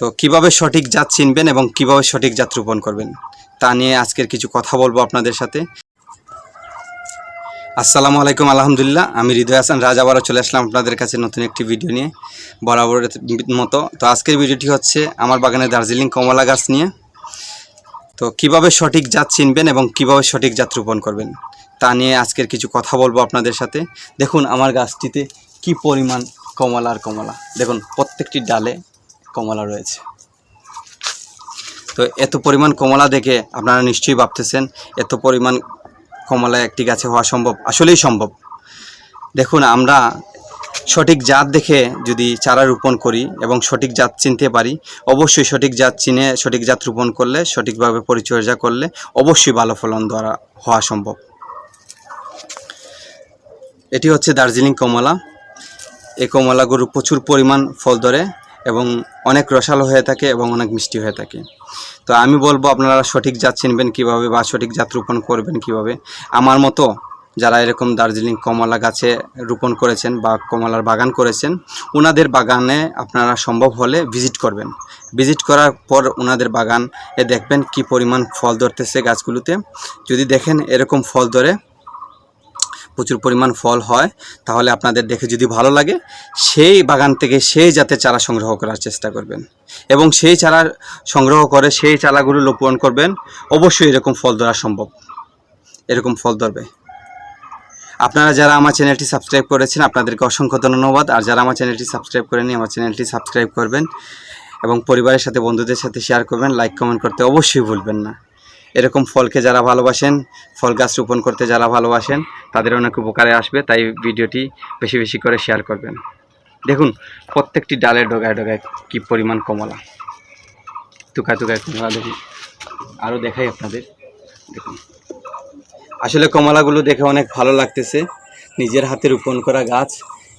তো কীভাবে সঠিক জাত চিনবেন এবং কীভাবে সঠিক জাত রোপণ করবেন? তা নিয়ে আজকের কিছু কথা বলব আপনাদের সাথে। আসসালামু আলাইকুম, আলহামদুলিল্লাহ। আমি হৃদয় হাসান, রাজ আবারও চলে আসলাম আপনাদের কাছে নতুন একটি ভিডিও নিয়ে বরাবরের মতো। তো আজকের ভিডিওটি হচ্ছে আমার বাগানে দার্জিলিং কমলা গাছ নিয়ে। তো কীভাবে সঠিক জাত চিনবেন এবং কীভাবে সঠিক জাত রোপণ করবেন? তা নিয়ে আজকের কিছু কথা বলব আপনাদের সাথে। দেখুন আমার গাছটিতে কি পরিমাণ কমলা আর কমলা। দেখুন, প্রত্যেকটি ডালে কমলা রয়েছে। তো এত পরিমাণ কমলা দেখে আপনারা নিশ্চয়ই ভাবতেছেন, এত পরিমাণ কমলা একটি গাছে হওয়া সম্ভব? আসলেই সম্ভব। দেখুন, আমরা সঠিক জাত দেখে যদি চারা রোপণ করি এবং সঠিক জাত চিনতে পারি, অবশ্যই সঠিক জাত চিনে, সঠিক জাত রোপণ করলে, সঠিকভাবে পরিচর্যা করলে অবশ্যই ভালো ফলন দ্বারা হওয়া সম্ভব। এটি হচ্ছে দার্জিলিং কমলা। এই কমলাগুলো প্রচুর পরিমাণ ফল ধরে। এবং অনেক রসালো হয়ে থাকে এবং অনেক মিষ্টি হয়ে থাকে। তো আমি বলব আপনারা সঠিক জাত চিনবেন কীভাবে বা সঠিক জাত রোপণ করবেন কীভাবে। আমার মতো যারা এরকম দার্জিলিং কমলা গাছে রোপণ করেছেন বা কমলার বাগান করেছেন ওনাদের বাগানে আপনারা সম্ভব হলে ভিজিট করবেন। ভিজিট করার পর ওনাদের বাগান এ দেখবেন কি পরিমাণ ফল ধরতেছে গাছগুলোতে। যদি দেখেন এরকম ফল ধরে প্রচুর পরিমাণ ফল হয়, তাহলে আপনাদের দেখে যদি ভালো লাগে, সেই বাগান থেকে সেই যাতে চারা সংগ্রহ করার চেষ্টা করবেন। এবং সেই চারা সংগ্রহ করে সেই চারাগুলো রোপণ করবেন, অবশ্যই এরকম ফল ধরা সম্ভব। এরকম ফল ধরবে। আপনারা যারা আমার চ্যানেলটি সাবস্ক্রাইব করেছেন, আপনাদেরকে অসংখ্য ধন্যবাদ। আর যারা আমার চ্যানেলটি সাবস্ক্রাইব করেনি আমার চ্যানেলটি সাবস্ক্রাইব করবেন। এবং পরিবারের সাথে, বন্ধুদের সাথে শেয়ার করবেন লাইক কমেন্ট করতে অবশ্যই ভুলবেন না। এরকম ফলকে যারা ভালোবাসেন, ফল গাছ রোপণ করতে যারা ভালোবাসেন, তাদের অনেক উপকারে আসবে, তাই ভিডিওটি বেশি বেশি করে শেয়ার করবেন। দেখুন, প্রত্যেকটি ডালের ডগায় ডগায় কী পরিমাণ কমলা। টুকায় টুকায় কমলা, দেখুন। আরও দেখাই আপনাদের। দেখুন। আসলে কমলাগুলো দেখে অনেক ভালো লাগতেছে। নিজের হাতে রোপণ করা গাছ,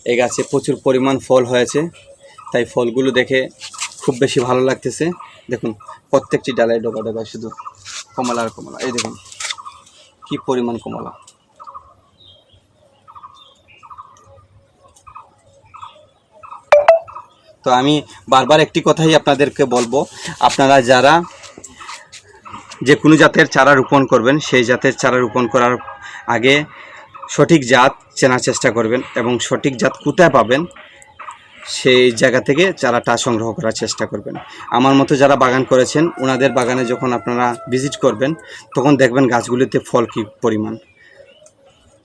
এই গাছে প্রচুর পরিমাণ ফল হয়েছে। তাই ফলগুলো দেখে খুব বেশি ভালো লাগতেছে। দেখুন, প্রত্যেকটি ডালায় ডোবা ডোবা শুধু কমলা আর কমলা। এই দেখুন, কি পরিমাণ কমলা। তো আমি বারবার একটি কথাই আপনাদেরকে বলব, আপনারা যারা যে কোনো জাতের চারা রোপণ করবেন, সেই জাতের চারা রোপণ করার আগে সঠিক জাত চেনার চেষ্টা করবেন এবং সঠিক জাত কোথায় পাবেন সেই জায়গা থেকে চারাটা সংগ্রহ করার চেষ্টা করবেন। আমার মতো যারা বাগান করেছেন ওনাদের বাগানে যখন আপনারা ভিজিট করবেন, তখন দেখবেন গাছগুলিতে ফল কী পরিমাণ।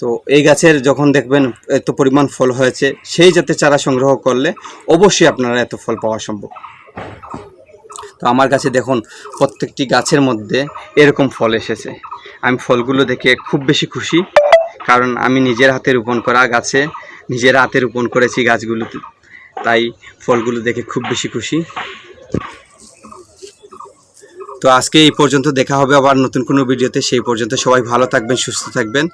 তো এই গাছের যখন দেখবেন এত পরিমাণ ফল হয়েছে, সেই যাতে চারা সংগ্রহ করলে অবশ্যই আপনারা এত ফল পাওয়া সম্ভব। তো আমার কাছে দেখুন, প্রত্যেকটি গাছের মধ্যে এরকম ফল এসেছে। আমি ফলগুলো দেখে খুব বেশি খুশি, কারণ আমি নিজের হাতে রোপণ করা গাছে, নিজের হাতে রোপণ করেছি গাছগুলোতে। তাই ফলগুলো দেখে খুব বেশি খুশি। তো আজকে এই পর্যন্ত দেখা হবে, আবার নতুন কোনো ভিডিওতে। সেই পর্যন্ত সবাই ভালো থাকবেন, সুস্থ থাকবেন।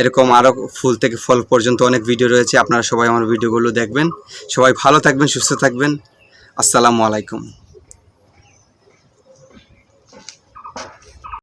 এরকম আরও ফুল থেকে ফল পর্যন্ত অনেক ভিডিও রয়েছে, আপনারা সবাই আমার ভিডিওগুলো দেখবেন। সবাই ভালো থাকবেন, সুস্থ থাকবেন। আসসালামু আলাইকুম।